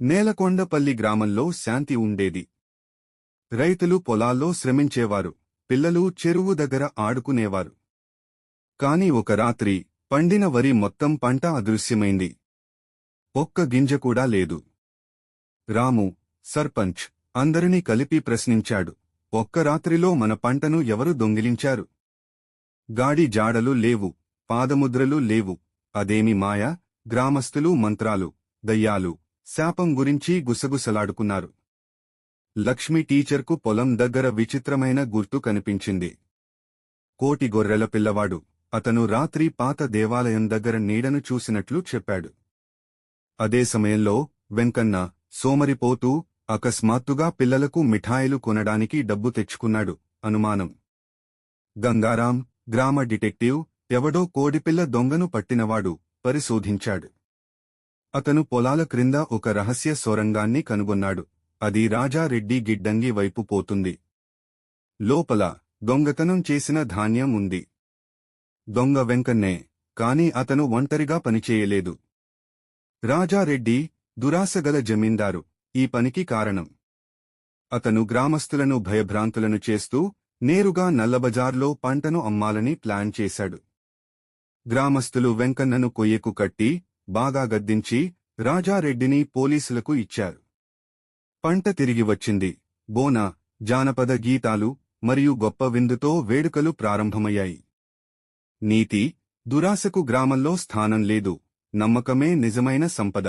నేలకొండపల్లి గ్రామంలో శాంతి ఉండేది. రైతులు పొలాల్లో శ్రమించేవారు పిల్లలు చెరువు దగ్గర ఆడుకునేవారు. కాని ఒక రాత్రి పండిన వరి మొత్తం పంట అదృశ్యమైంది. ఒక్క గింజ కూడా లేదు. రాము సర్పంచ్ అందరినీ కలిపి ప్రశ్నించాడు. ఒక్క రాత్రిలో మన పంటను ఎవరు దొంగిలించారు? గాడి జాడలు లేవు పాదముద్రలు లేవు. అదేమి మాయ గ్రామస్తులు మంత్రాలు దయ్యాలు. శాపం గురించి గుసగుసలాడుకున్నారు. లక్ష్మి టీచర్కు పొలం దగ్గర విచిత్రమైన గుర్తు కనిపించింది. కోటి గొర్రెల పిల్లవాడు. అతను రాత్రి పాత దేవాలయం దగ్గర నీడను చూసినట్లు చెప్పాడు. అదే సమయంలో వెంకన్న సోమరిపోతూ అకస్మాత్తుగా పిల్లలకు మిఠాయిలు కొనడానికి డబ్బు తెచ్చుకున్నాడు. అనుమానం. గంగారాం గ్రామ డిటెక్టివ్ ఎవడో కోడిపిల్ల దొంగను పట్టినవాడు పరిశోధించాడు. అతను పొలాల క్రింద ఒక రహస్య సొరంగాన్ని కనుగొన్నాడు. అది రాజారెడ్డి గిడ్డంగి వైపు పోతుంది. లోపల దొంగతనం చేసిన ధాన్యం ఉంది. దొంగ వెంకన్నే కాని అతను ఒంటరిగా పనిచేయలేదు. రాజారెడ్డి దురాశగల జమీందారు ఈ పనికి కారణం. అతను గ్రామస్తులను భయభ్రాంతులను చేస్తూ నేరుగా నల్లబజార్లో పంటను అమ్మాలని ప్లాన్ చేశాడు. గ్రామస్తులు వెంకన్నను కొయ్యకు కట్టి బాగా గద్దించి రాజారెడ్డిని పోలీసులకు ఇచ్చారు. పంట తిరిగి వచ్చింది. బోన జానపద గీతాలు మరియు గొప్ప విందుతో వేడుకలు ప్రారంభమయ్యాయి. నీతి దురాశకు గ్రామంలో స్థానం లేదు. నమ్మకమే నిజమైన సంపద.